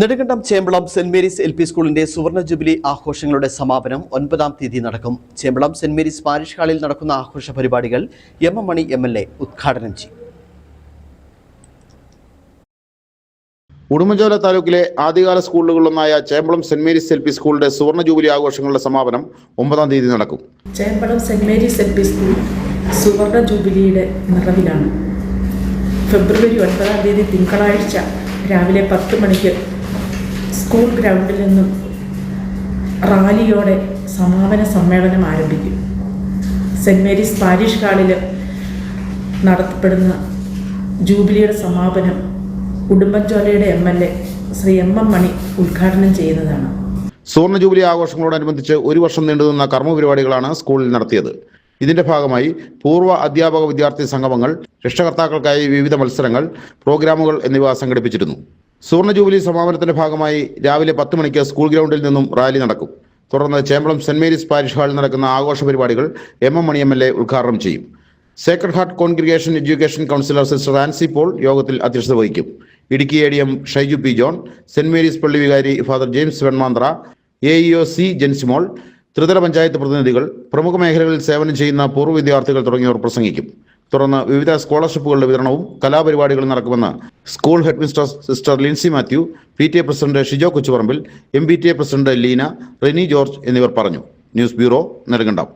Nedumkandam Chembalam Saint Mary's L P സ്കൂളിന്റെ സുവർണ jubilee ആഘോഷങ്ങളുടെ സമാപനം ഒൻപതാം തീയതി നടക്കും. ചേമ്പളം സെന്റ് മേരീസ് പാരിഷ് ഹാളിൽ നടക്കുന്ന ആഘോഷ പരിപാടികൾ M M Mani M L A ഉദ്ഘാടനം ചെയ്യും. ഉടുമ്പൻചോല താലൂക്കിലെ ആദ്യകാല സ്കൂളുകളിലൊന്നായ Chembalam Saint Mary's L P സ്കൂളിന്റെ സുവർണ ജൂബിലി ആഘോഷങ്ങളുടെ സമാപനം ഒമ്പതാം തീയതി നടക്കും. Chembalam Saint Mary's L P school സുവർണ ജൂബിലിയുടെ നിറവിലാണ്. ഫെബ്രുവരി ഒൻപതാം തീയതി തിങ്കളാഴ്ച രാവിലെ പത്ത് മണിക്ക് സ്കൂൾ ഗ്രൗണ്ടിൽ നിന്നും റാലിയോടെ സമാപന സമ്മേളനം ആരംഭിക്കും. സെന്റ് മേരീസ് പാരിഷ് ഹാളിൽ നടത്തപ്പെടുന്ന ജൂബിലിയുടെ സമാപനം ഉടുമ്പൻചോലയുടെ M L A Shri M M Mani ഉദ്ഘാടനം ചെയ്യുന്നതാണ്. സുവർണ ജൂബിലി ആഘോഷങ്ങളോടനുബന്ധിച്ച് ഒരു വർഷം നീണ്ടുനിന്ന കർമ്മ പരിപാടികളാണ് സ്കൂളിൽ നടത്തിയത്. ഇതിന്റെ ഭാഗമായി പൂർവ അധ്യാപക വിദ്യാർത്ഥി സംഗമങ്ങൾ രക്ഷകർത്താക്കൾക്കായി വിവിധ മത്സരങ്ങൾ പ്രോഗ്രാമുകൾ എന്നിവ സംഘടിപ്പിച്ചിരുന്നു. സുവർണ ജൂബിലി സമാപനത്തിന്റെ ഭാഗമായി രാവിലെ പത്ത് മണിക്ക് സ്കൂൾ ഗ്രൗണ്ടിൽ നിന്നും റാലി നടക്കും. തുടർന്ന് ചേമ്പളം സെന്റ് മേരീസ് പാരിഷ് ഹാളിൽ നടക്കുന്ന ആഘോഷ പരിപാടികൾ M M Mani M L A ഉദ്ഘാടനം ചെയ്യും. Sacred Heart congregation education councillor sister Ancy Paul യോഗത്തിൽ അധ്യക്ഷത വഹിക്കും. Idukki A D M Shyju P John Saint Mary's പള്ളി വികാരി father James Venmanthra A E O C Jensimol ത്രിതല പഞ്ചായത്ത് പ്രതിനിധികൾ പ്രമുഖ മേഖലകളിൽ സേവനം ചെയ്യുന്ന പൂർവ വിദ്യാർത്ഥികൾ തുടങ്ങിയവർ പ്രസംഗിക്കും. തുടർന്ന് വിവിധ സ്കോളർഷിപ്പുകളുടെ വിതരണവും കലാപരിപാടികളും നടക്കുമെന്ന് school head mister sister Lincy Mathew P T A president Shijo Kochuparambil M P T A president Leena Reni George എന്നിവർ പറഞ്ഞു. News bureau Nedumkandam.